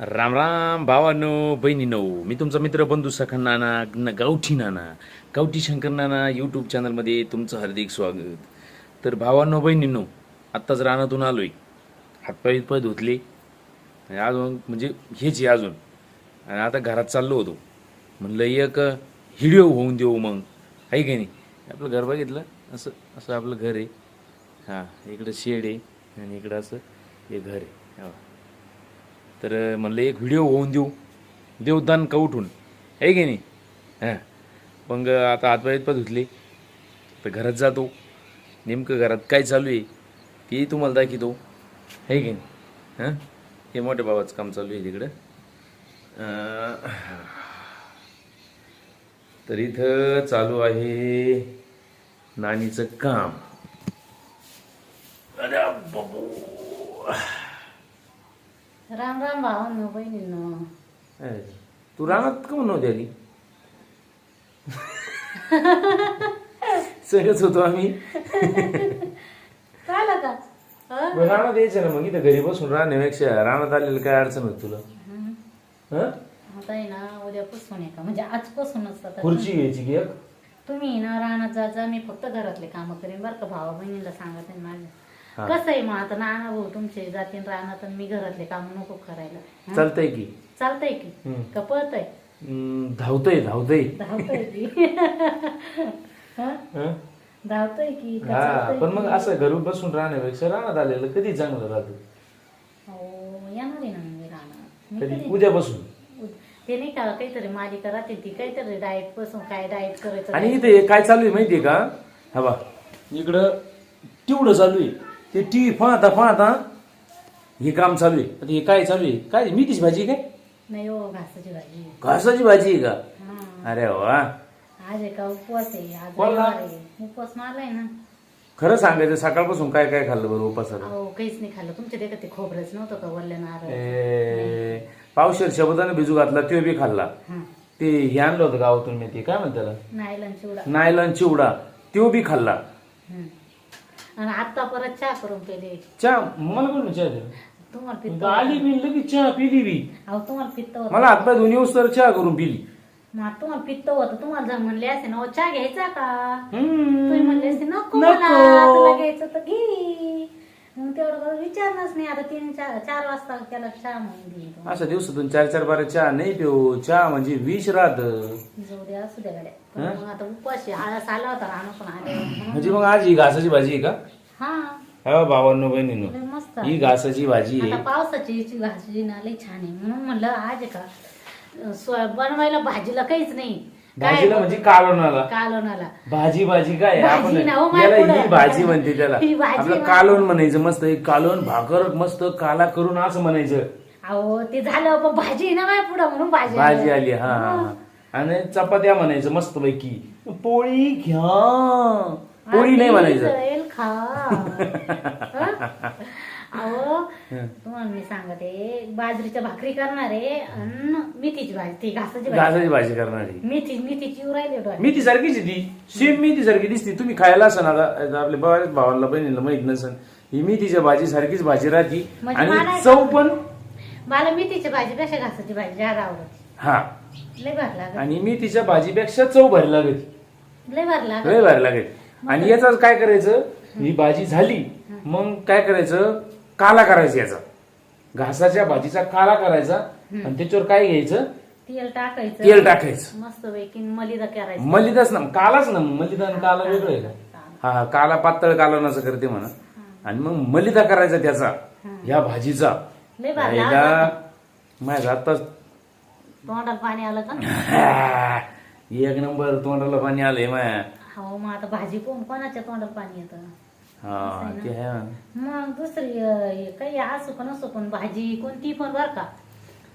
राम राम भावानो बहिणीनो. मी तुमचा मित्र बंधू सखन नाना न- गावठी नाना. गावठी शंकर नाना यूट्यूब चॅनलमध्ये तुमचं हार्दिक स्वागत. तर भावांनो बहिणीनो आत्ताच रानातून आलोय. हातपाय पाय धुतले. आणि अजून म्हणजे हेच आहे अजून. आणि आता घरात चाललो होतो. म्हणलं एक हिडिओ होऊन देऊ मग. आहे की नाही? आपलं घर बघितलं? असं असं आपलं घर आहे. हां इकडं शेड आहे आणि इकडं असं हे घर आहे. हो. तर म्हणलं एक व्हिडिओ होऊन देऊ. देवदान का उठून आहे की नाही? हां. मग आता हातपाय पण धुतले. तर घरात जातो. नेमकं घरात काय चालू आहे तेही तुम्हाला दाखवतो. आहे की नाही? हां? हे मोठ्या बाबाचं काम चालू आहे तिकडं. तर इथं चालू आहे नानीचं काम अरे बाबू राम राम भावांनो बहिणींनो तू रानात का नव्हती आली सगळंच होतो आम्ही. का हं? मग रानात यायचं ना मग इथं घरी बसून राहण्यापेक्षा रानात आलेलं काय अडचण होत तुला? हं? आता आहे ना उद्यापासून आहे का? म्हणजे आजपासूनच आता. खुर्ची घ्यायची की एक? तुम्ही ना रानात जा जा मी फक्त घरातले कामं करेन. बरं का भावा बहिणीला सांगत आहे. माझ्या. कसं आहे मग आता नाना भाऊ तुमचे जातीन रानात आणि मी घरातले काम नको करायला. हं? चालतंय की. चालतंय की. हं. का पळतय? हम्म, धावतंय धावतंय. धावतय की. हं? हं? धावतय की का हा चालतंय पण मग की? असं घरून बसून राहण्यापेक्षा रानात आलेलं कधी चांगलं राहतं? हो येणार आहे ना मी रानात. मी कधी? कधी? उद्यापासून ते नाही का काहीतरी मालिका राहते ती काहीतरी डाएटपासून काय डाएट करायचं आणि इथे काय चालू आहे माहितीये का? हा बा इकडं तेवढं चालू आहे. ते टी व्ही पाहता पाहता हे काम चालू आहे. आता हे काय चालू आहे? काय मेथीची भाजी काय? नाही हो घासाची भाजी घासाची भाजी आहे का? हा. अरे वा. आज आहे का उपवास आहे आज कोणला? रविवार आहे. उपवास मारलाय ना. खरं सांगायचं सकाळपासून काय काय खाल्लं बरं उपासाला अहो काहीच नाही खाल्लं. तुमच्या देखत ते खोबरंच नव्हतं का? वल्ल्या नारळ. ए, पावशेर शब्दाने भिजू घातला तो बी खाल्ला. हा. ते हे आणलं होतं गावातून मी ते काय म्हणतात त्याला? नायलन चिवडा. नायलन चिवडा तो बी खाल्ला. हम्म. आणि आता परत चहा करून पेले. चहा मला पण चहा. तुम्हाला पित्त आली मी लगेच चहा पिली बी अहो तुम्हाला पित्त होत. मला हातपाय दोन्ही येऊस तर चहा करून पिली. तुम्हाला पित्त होतं. तुम्हाला जर म्हणले असे ना "अहो, चहा घ्यायचा का? हम्म. तुम्ही म्हणले असते नको नको. मला तुला घ्यायचं तर घे विचारणारच नाही. आता तीन चार चार वाजता त्याला चहा म्हणून देईन अशा दिवसातून चार चार बारा चहा नाही पिऊ. चहा म्हणजे विष राहत. जाऊ द्या असू द्या गाड्या. पण मग आता उपाशी आळस आला होता पण आले म्हणजे मग आज ही घासाची भाजी आहे का? हा. हा भावांनो बहिणीनो. मस्त. ही घासाची भाजी आता आहे पावसाची याची भाजी ना लई छान आहे. म्हणून म्हणलं आज आहे का बनवायला भाजीला काहीच नाही. भाजीला म्हणजे कालोनाला कालोनाला भाजी भाजी काय? भाजी आपण ना, हो ही. भाजी म्हणते त्याला ही भाजी आपलं. कालोन म्हणायचं मस्त एक कालोन भाकर मस्त काला करून असं म्हणायचं अहो ते झालं पण भाजी आहे ना माझ्या पुढं म्हणून भाजी भाजी आली. हा हा, हा. आणि चपात्या म्हणायचं मस्त पैकी पोळी घ्या पोळी नाही म्हणायचं खा हं? अहो तुम्हाला मी सांगते बाजरीच्या भाकरी करणार आहे आणि मेथीची भाजी ती घासाची भाजी घासाची भाजी करणारी मेथी मेथीची उरायली डोळ्यात. मेथी सारखीच आहे ती. सेम मेथी सारखी दिसते. तुम्ही खायला आता आपल्या बऱ्याच भावाला बहिणीला माहीत नसन. ही मेथीच्या भाजी सारखीच भाजी राहती. म्हणजे मला आणि चव पण मला मेथीची भाजी पेक्षा घासाची भाजी जादा आवडते. हा. लय भारी लागत. आणि मेथीच्या भाजीपेक्षा चव भारी लागत लय भारी लागत. लय भारी लागेल. आणि याचाच काय करायचं? ही भाजी झाली. मग काय करायचं? काला करायचा याचा. घासाच्या भाजीचा काला करायचा आणि त्याच्यावर काय घ्यायचं? तेल टाकायचं. तेल टाकायचं. मस्त पैकी मलिदा करायचं. मलिदाच ना कालाच ना मलिदा आणि काला वेगळं आहे का? हा काला पातळ कालवणाचं करते म्हणा. आणि मग मलिदा करायचा त्याचा या भाजीचा. लय भारी आताच तोंडाला पाणी आलं का? एक नंबर तोंडाला पाणी आलंय माया. हो मग आता भाजी कोण कोणाच्या तोंडाला पाणी येतं? हा ते आहे ना. मग दुसरी अं, हे काही असो पण असो पण भाजी कोणती पण बर का.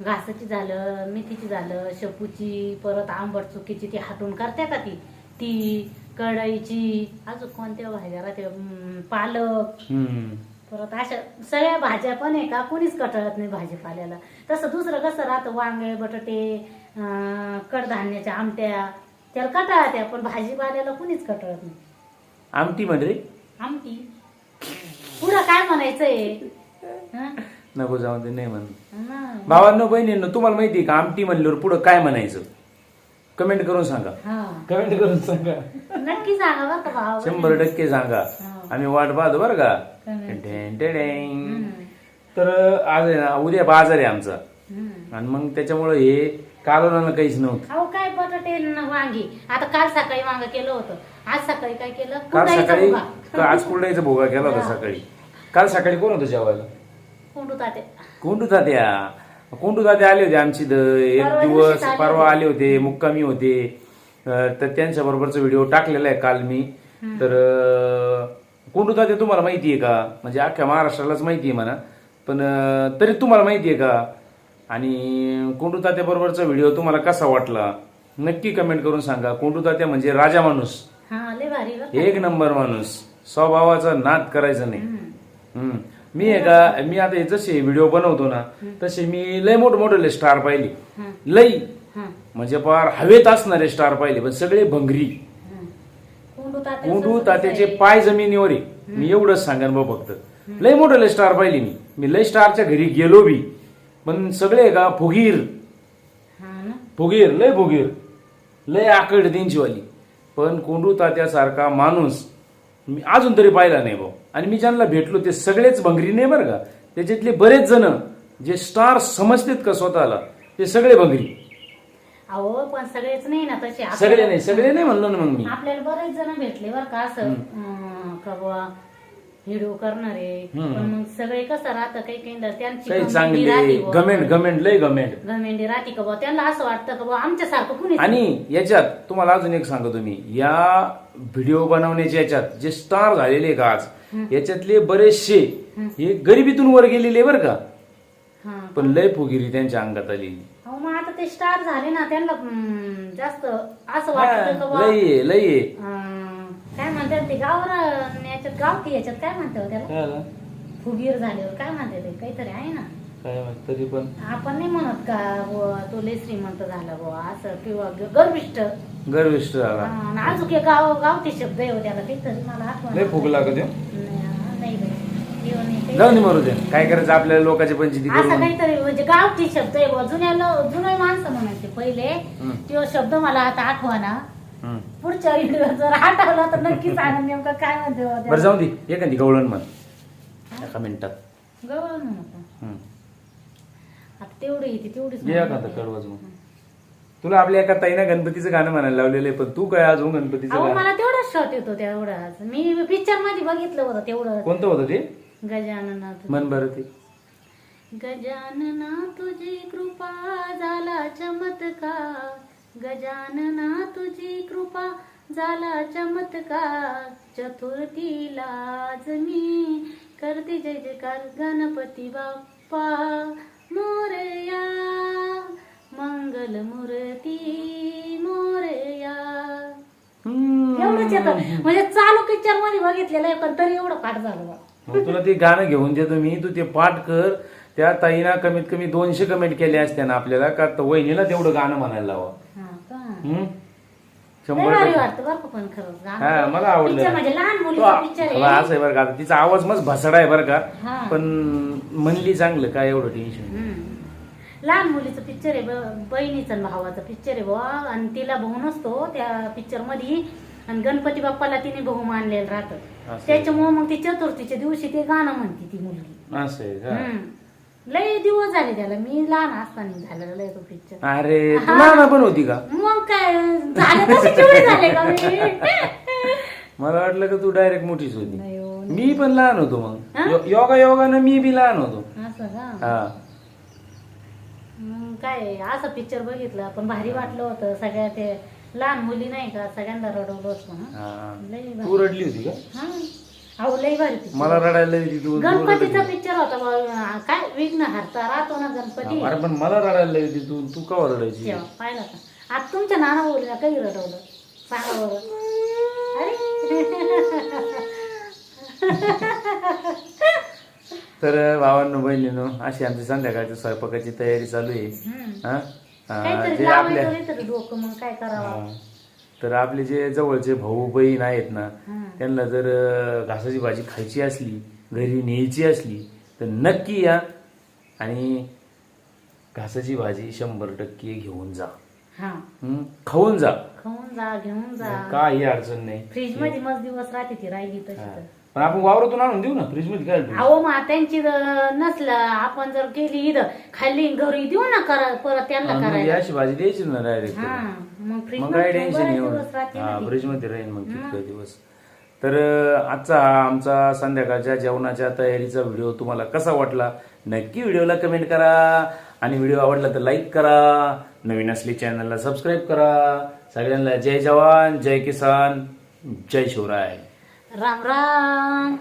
घासाची झालं मेथीची झालं शेपूची परत आंबट चुकीची ती हाटून करते का ती? ती कढईची अजून कोणत्या भाज्या राहते? पालक. हम्म. परत अशा सगळ्या भाज्या पण आहे का? कोणीच कटाळत नाही भाजीपाल्याला. तसं दुसरं कसं राहतं? वांगे बटाटे अं, कडधान्याच्या आमट्या. त्याला कटाळत्या पण भाजीपाल्याला कोणीच कटाळत नाही. आमटी म्हणजे आमटी पुढं काय म्हणायचंय? हं? नको जाऊ दे नाही म्हण नाही. भावांनो बहिणींनो तुम्हाला माहिती आहे का? आमटी म्हणल्यावर पुढं काय म्हणायचं? कमेंट करून सांगा. हा. कमेंट करून सांगा. नक्की सांगा बरं का भाऊ शंभर टक्के सांगा. हा. आम्ही वाट पाहतो बरं का? Comment. तर आज आहे ना उद्या बाजार आहे आमचा. आणि मग त्याच्यामुळं हे कालवणाला काहीच नव्हतं. अहो काय बटाटे न वांगी? आता काल सकाळी वांग केलं होतं. आज सकाळी काय केलं? काल कुरडईचा सकाळी भुगा. का- आज कुरडईचा भोगा केला होता हा. सकाळी. काल सकाळी कोण होतं जेवायला? कोंडू ताते कोंडू तात्या. कोंडू तात्या आले होते आमची द- एक परवा दिवस आले परवा होते. आले होते मुक्कामी होते. अं, तर त्यांच्या बरोबरचा व्हिडिओ टाकलेला आहे काल मी. तर अं, कोंडू तात्या तुम्हाला माहिती आहे का? म्हणजे अख्ख्या महाराष्ट्रालाच माहिती आहे म्हणा. पण अं, तरी तुम्हाला माहिती आहे का? आणि कोंडू तात्या बरोबरचा व्हिडिओ तुम्हाला कसा वाटला? नक्की कमेंट करून सांगा. कोंडू तात्या म्हणजे राजा माणूस. हा लय? एक नंबर माणूस. स्वभावाचा नाद करायचा नाही. हम्म. मी आहे का मी आता जसे व्हिडिओ बनवतो ना तसे मी लय मोठ मोठे स्टार पाहिले. हम्म. म्हणजे पार हवेत असणारे स्टार पाहिले पण सगळे भंगरी. कोंडू तात्या कोंडू तात्याचे पाय जमिनीवर मी एवढंच सांगेन बा फक्त. लय मोठे स्टार पाहिले मी. मी लय स्टारच्या घरी गेलो बी. पण सगळे का फुगीर. फुगीर लय फुगीर. लय आकड त्यांची वाली पण कोंडू तात्यासारखा माणूस मी अजून तरी पाहिला नाही भाऊ. आणि मी ज्यांना भेटलो ते सगळेच भंगरी नाही बरं का. त्याच्यातले बरेच जण जे स्टार समजतात का स्वतःला ते सगळे भंगरी. अहो पण सगळेच नाही ना तसे. सगळे नाही सगळे नाही म्हणलो ना मग मी. आपल्याला बरेच जण भेटले बरं का असं. अं, का बुवा व्हिडिओ करणारे हम्म. पण मग सगळे कसं राहतं काही काही त्यांची काही गमेंडी चांगले बुवा. गमेंट गमेंट लय गमेंट गमेंडी राहते का बुवा? त्यांना असं वाटतं का बुवा आमच्यासारखं कुणी आणि याच्यात तुम्हाला अजून एक सांगतो मी. या व्हिडिओ बनवण्याच्या याच्यात जे स्टार झालेले का आज याच्यातले बरेचसे हे गरिबीतून वर गेलेले बरं का. हा. पण लय फुगिरी त्यांच्या अंगात अहो मग आता ते स्टार झाले ना त्यांना हम्म, जास्त असं वाटतं का बुवा? लय आहे, लय आहे. अं, काय म्हणतात ते गावर याच्यात गावठी याच्यात काय म्हणते त्याला काय? फुगीर झाल्यावर काय म्हणते ते काहीतरी आहे ना काय माहीत, तरी पण आपण नाही म्हणत का बुवा तो लय श्रीमंत झाला बुवा असं किंवा ग- गर्विष्ठ गर्विष्ठ झाला हा, आणि अजून एक गाव गावठी शब्द आहे हो त्याला काहीतरी मला आठवण लय फुगला का त्यो नाही नाही बाई. देव नाही काही. जाऊ दे मरू दे काय करायचं आपल्याला लोकांची पंचायती असं करून काहीतरी म्हणजे गावठी शब्द आहे बुवा. जुन्या लो- जुने माणसं म्हणायचे पहिले हम्म. तो शब्द मला आता आठवना. पुढच्या व्हिडिओ जर आठवला तर नक्की सांगा नेमकं काय म्हणते बरं. जाऊ दे. एखादी गवळण म्हण. एका मिनिटात. गवळण म्हणतो हम्म. आता तेवढी येते तेवढीच ये एखादं तुला आपल्या एका ताईनं गणपतीचं गाणं म्हणायला लावलेलं आहे पण तू काय अजून गणपतीचं अहो गाणं? मला तेवढाच शॉट येतो तेवढाच मी पिक्चरमध्ये बघितलं होतं तेवढं. कोणतं होतं ते? गजानना मन बरं ते. गजानना तुझी कृपा झाला चमत्कार. गजानना तुझी कृपा झाला चमत्कार चतुर्थीला आज मी करते जय जयकार गणपती बाप्पा. मोरया मंगल मूर्ती मोरया. एवढंच येतं म्हणजे चालू पिक्चरमध्ये बघितलेलं आहे पण तरी एवढं पाठ झालं बा. मग तुला ते गाणं घेऊन देतो मी. तू ते पाठ कर. त्या ताईना कमीत कमी दोनशे कमेंट केले असते ना आपल्याला. का तर वहिनीला तेवढं गाणं म्हणायला लावा. हम्म? लय शंभर भारी टक्के वाटतं बरं का पण खरंच गाणं. हा मला आवडलं म्हणजे लहान तो मुलीचा पिक्चर आहे असं आहे बरं का आता तिचा आवाज मस्त भसडा आहे बरं का हा. पण म्हणली चांगलं काय एवढं टेन्शन हम्म. लहान मुलीचं पिक्चर आहे ब- बहिणीचं आणि भावाचं पिक्चर आहे बुवा आणि तिला भाऊ नसतो त्या पिक्चरमध्ये आणि गणपती बाप्पाला तिने भाऊ मानलेलं राहतं. त्याच्यामुळे मग ती चतुर्थीच्या दिवशी ते गाणं म्हणते ती मुलगी असं आहे का हम्म. लय दिवस झाले त्याला. मी लहान असताना झालेला आहे तो पिक्चर अरे तू लहान पण होती का? मग काय? झाले तसे केवढे झाले का मी? मला वाटलं का तू डायरेक्ट मोठीच होती. नाही हो. मी पण लहान होतो मग? यो- योगा योगानं मी बी लहान होतो. असं का? हा. मग काय असं पिक्चर बघितलं. पण भारी वाटलं होतं. सगळ्या ते लहान मुली नाही का? सगळ्यांना रडवलं होतं ना. हा. लय तू भारी. रडली होती का? हा. अहो लय भारी picture. मला रडायला येते तू गणपतीचा. पिक्चर होता बा. काय विघ्न हरता राहतो ना गणपती अरे पण मला रडायला येते तू तू का रडायची तेव्हा पाहिला का आता तुमच्या नाना बोलला काही रडवलं सांगा बरं तर भावांनो बहिणीनो अशी आमची संध्याकाळच्या स्वयंपाकाची तयारी चालू आहे हम्म. हा? हा, काहीतरी जे आपल्या डोकं मग काय करावं हा. तर आपले जे जवळचे भाऊ बहीण आहेत ना. त्यांना जर घासाची भाजी खायची असली घरी न्यायची असली तर नक्की या आणि घासाची भाजी शंभर टक्के घेऊन जा. हा? खाऊन जा. खाऊन जा घेऊन जा. काही अडचण नाही. फ्रीजमध्ये मस्त दिवस राहते ती राहिली तशी हा. तर. पण आपण वावरातून आणून देऊ ना फ्रीजमध्ये काय? अहो मग त्यांची जर नसलं आपण जर केली इथं खाल्ली घरी देऊ ना करा परत त्यांना आणि मग करायला. अशी भाजी द्यायची ना डायरेक्ट हा. मग फ्रीज मग काय टेन्शन येऊन. फ्रीजमध्ये राहील मग कितके दिवस. तर आजचा हा आमचा संध्याकाळच्या जेवणाच्या तयारीचा व्हिडिओ तुम्हाला कसा वाटला? नक्की व्हिडिओला कमेंट करा. आणि व्हिडिओ आवडला तर लाईक करा. नवीन असली चॅनलला सबस्क्राईब करा. सगळ्यांना जय जवान जय किसान जय शिवराय. राम राम.